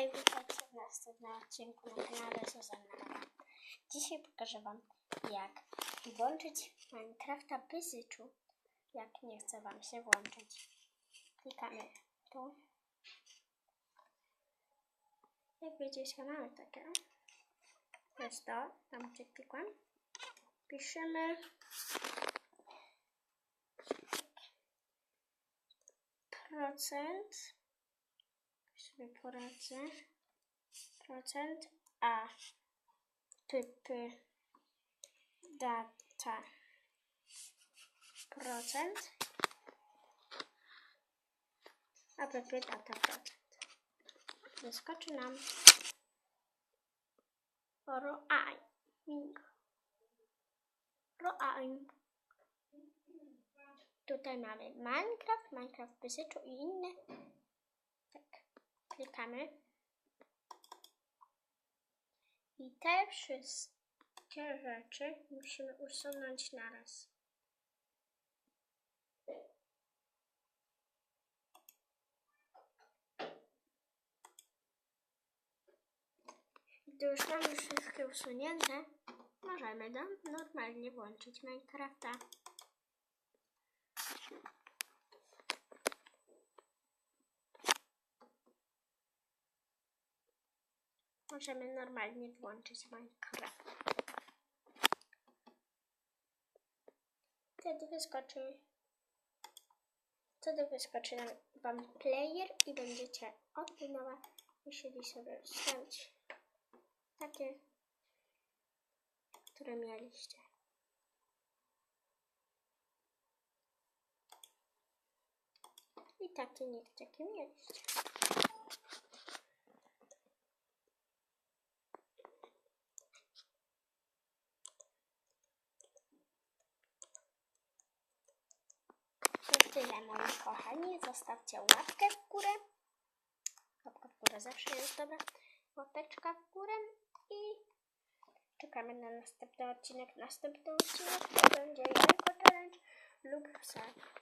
Witaj, witajcie w następnym odcinku na kanale Zuzanna Mama. Dzisiaj pokażę Wam, jak włączyć Minecrafta Bysyczu, jak nie chce Wam się włączyć. Klikamy tu. Jak widzicie, mamy takie. To jest to, tam gdzie klikłem. Piszemy procent sobie poradzę. Procent a pp data procent a pp data procent. Wyskoczy nam roaiming. Roaim. Tutaj mamy Minecraft, Minecraft Bysyczu i inne. Klikamy. I te wszystkie rzeczy musimy usunąć naraz. Gdy już mamy wszystkie usunięte, możemy normalnie włączyć Minecrafta. Możemy normalnie włączyć Minecraft. Wtedy wyskoczy wtedy wyskoczy nam wam player i będziecie od nowa musieli sobie ustawić takie, które mieliście. I takie nikt jakie mieliście. To tyle moi kochani. Zostawcie łapkę w górę. Łapka w górę zawsze jest dobra. Łapeczka w górę i czekamy na następny odcinek. Następny odcinek to będzie jajko challenge lub dam